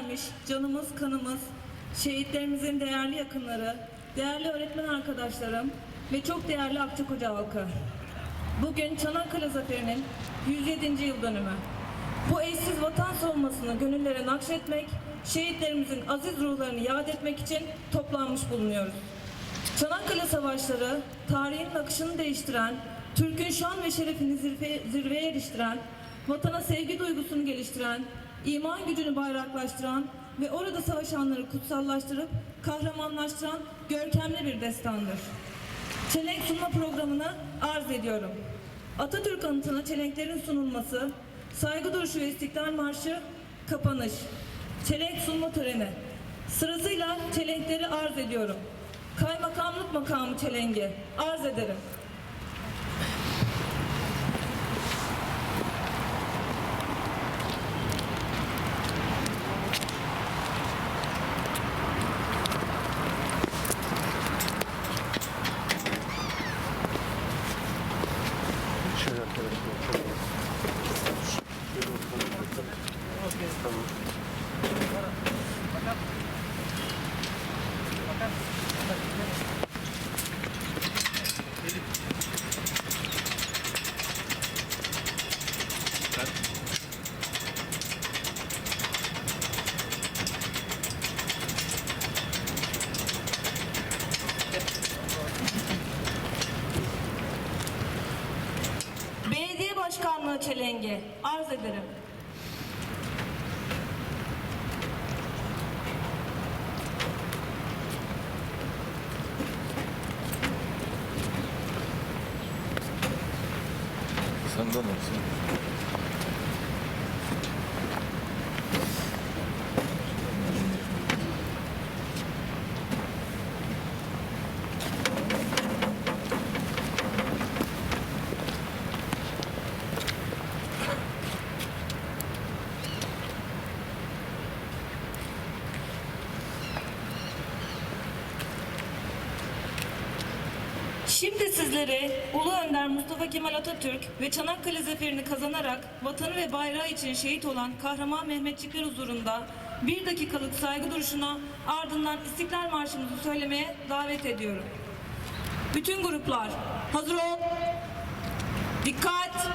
vermiş canımız, kanımız, şehitlerimizin değerli yakınları, değerli öğretmen arkadaşlarım ve çok değerli Akçakoca halkı. Bugün Çanakkale Zaferi'nin 107. yıl dönümü. Bu eşsiz vatan savunmasını gönüllere nakşetmek, şehitlerimizin aziz ruhlarını yad etmek için toplanmış bulunuyoruz. Çanakkale Savaşları, tarihin akışını değiştiren, Türk'ün şan ve şerefini zirve, zirveye eriştiren, vatana sevgi duygusunu geliştiren, iman gücünü bayraklaştıran ve orada savaşanları kutsallaştırıp kahramanlaştıran görkemli bir destandır. Çelenk sunma programını arz ediyorum. Atatürk anıtına çelenklerin sunulması, saygı duruşu ve istiklal marşı, kapanış. Çelenk sunma töreni. Sırasıyla çelenkleri arz ediyorum. Kaymakamlık makamı çelengi arz ederim. Thank you. Başkanlığı çelengi arz ederim. Senden olsun. Şimdi sizleri Ulu Önder Mustafa Kemal Atatürk ve Çanakkale zaferini kazanarak vatanı ve bayrağı için şehit olan kahraman Mehmetçikler huzurunda bir dakikalık saygı duruşuna ardından İstiklal Marşımızı söylemeye davet ediyorum. Bütün gruplar hazır ol. Dikkat.